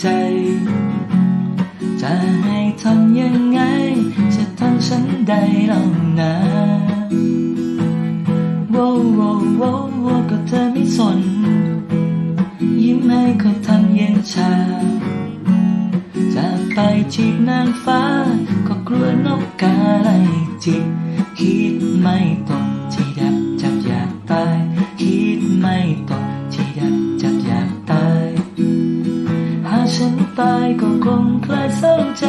ใจ จะให้ทำยังไง จะทำฉันได้เลอานะว้าวว้าวว้าวก็เธอไม่สน ยิ้มให้เขาทำเย็นชา จะไปจีบนางฟ้า ก็กลัวนกกาไล่จิกคิดไม่ตรง ตายก็คงคลายเศร้าใจ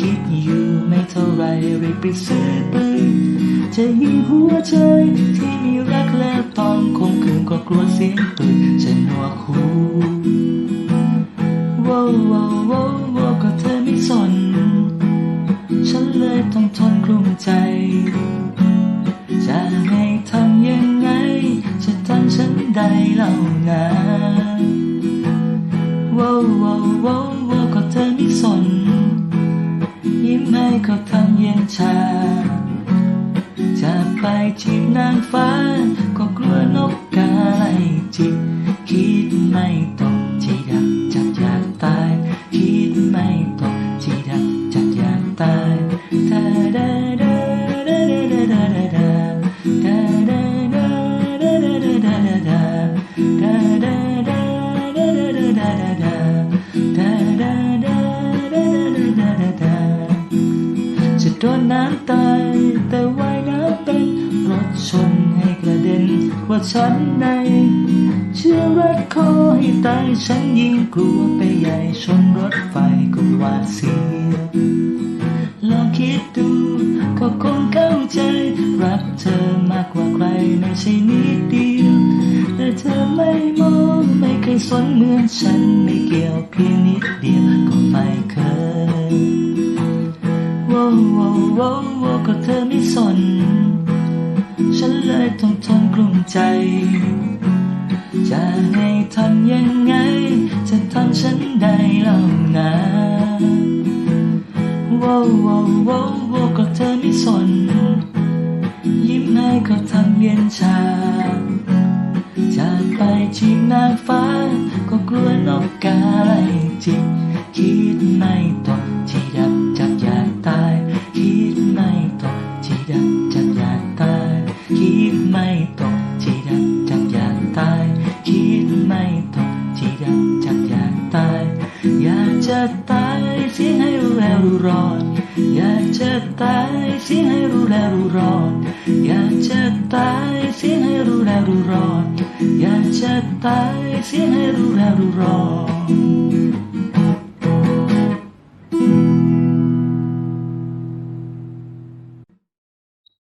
คิดอยู่ไม่เท่าไรรีบไปซื้อปืนจะยิงหัวใจที่มีรักแล้วต้องคงคืนก็กลัวเสียงปืนฉันหนวกหูว้าว้าวว้าวว้าวก็เธอไม่สน ฉันเลยต้องทนกลุ้มใจ จะให้ทำยังไง จะทำฉันได้เล่านา ว้าวว้าวว้าวว้าก็เธอไม่สน ยิ้มให้ก็ทำเย็นชา จะไปจีบนางฟ้า ก็กลัวนกกาไล่จิกคิดไม่ตรงใจดักจับอยากตาย คิดไม่ตร โดนน้ำตายแต่ว่ายน้ำเป็นรถชนให้กระเด็นว่าฉันใน เชื่อรัดคอให้ตายฉันยิ่งกลัวไปใหญ่ชนรถไฟก็หวาดเสียลองคิดดูก็คงเข้าใจ รักเธอมากกว่าใครไม่ใช่นิดเดียวแต่เธอไม่มองไม่เคยสนเหมือนฉันไม่เกี่ยวเพียงนิดเดียวก็ไม่เคย ววว้าวก็เธอไม่สน ฉันเลยต้องทนกลุ้มใจ จะให้ทำยังไง จะทำฉันได้เล่านะว้าวว้าวว้าวว้าวก็เธอไม่สน ยิ้มให้ก็ทำเย็นชาจากไปจีบนางฟ้า ก็กลัวนกกาไล่จิกคิดไม่ตก จะตายเสียให้รู้แล้วรู้รอด อยากจะตายเสียให้รู้แล้วรู้รอด อยากจะตายเสียให้รู้แล้วรู้รอด อยากจะตายเสียให้รู้แล้วรู้รอด